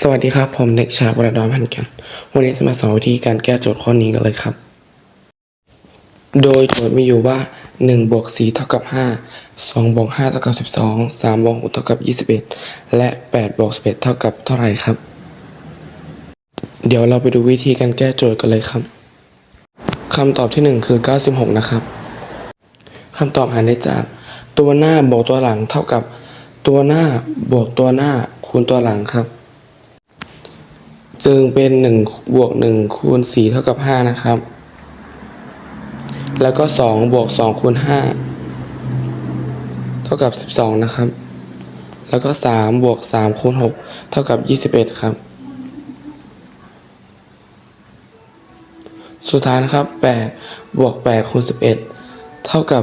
สวัสดีครับ ผมเด็กชายวรดอนพันกัน วันนี้จะมาสอนวิธีการแก้โจทย์ข้อนี้กันเลยครับ โดยโจทย์มีอยู่ว่า1บวก4เท่ากับ5 2บวก5เท่ากับ12 3บวก6เท่ากับ 21 และ8บวก11เท่ากับเท่าไหร่ครับ เดี๋ยวเราไปดูวิธีการแก้โจทย์กันเลยครับคำตอบที่ 1 คือ 96 นะครับคำตอบหาได้จาก ตัวหน้าบวกตัวหลังเท่ากับ ตัวหน้าบวกตัวหน้าคูณตัวหลังครับ จึงเป็นหนึ่งบวกหนึ่งคูณสี่เท่ากับห้านะครับ แล้วก็สองบวกสองคูณห้าเท่ากับสิบสองนะครับ แล้วก็สามบวกสามคูณหกเท่ากับยี่สิบเอ็ดครับ สุดท้ายนะครับแปดบวกแปดคูณสิบเอ็ดเท่ากับ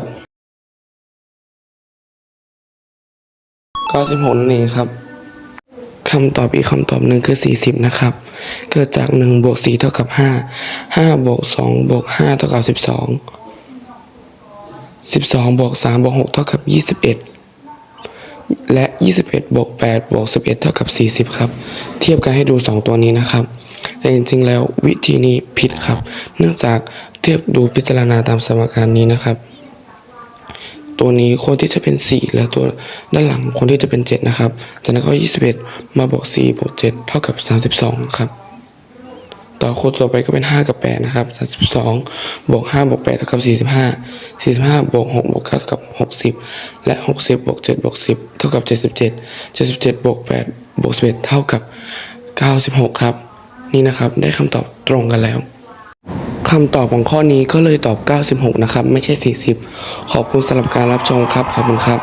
เก้าสิบหกนั่นเองครับ คำตอบอีกคำตอบหนึ่งคือ 40 นะครับ เกิดจาก 1 บวก 4 เท่ากับ 5 5 บวก 2 บวก 5 เท่ากับ 12 12 บวก 3 บวก 6 เท่ากับ 21 และ 21 บวก 8 บวก 11 เท่ากับ 40 ครับ เทียบกันให้ดู 2 ตัวนี้นะครับ แต่จริงๆ แล้ววิธีนี้ผิดครับ เนื่องจากเทียบดูพิจารณาตามสมการนี้นะครับ ตัวนี้คนที่จะเป็น 4 และตัวด้านหลังคนที่จะเป็น 7 นะครับ จากนั้นก็21 มาบวก4บวก7เท่ากับ 32 ครับ ต่อคนต่อไปก็เป็น 5 กับ 8 นะครับ 32 บวก 5 บวก8เท่ากับ 45 45 บวก 6 บวก9เท่ากับ 60 และ 60 บวก 7 บวก 10 เท่ากับ 77 77 บวก 8 บวก 11 เท่ากับ 96 ครับ นี่นะครับ ได้คำตอบตรงกันแล้ว คำตอบของข้อนี้ก็เลยตอบ 96 นะครับ ไม่ใช่ 40 ขอบคุณสำหรับการรับชมครับ ขอบคุณครับ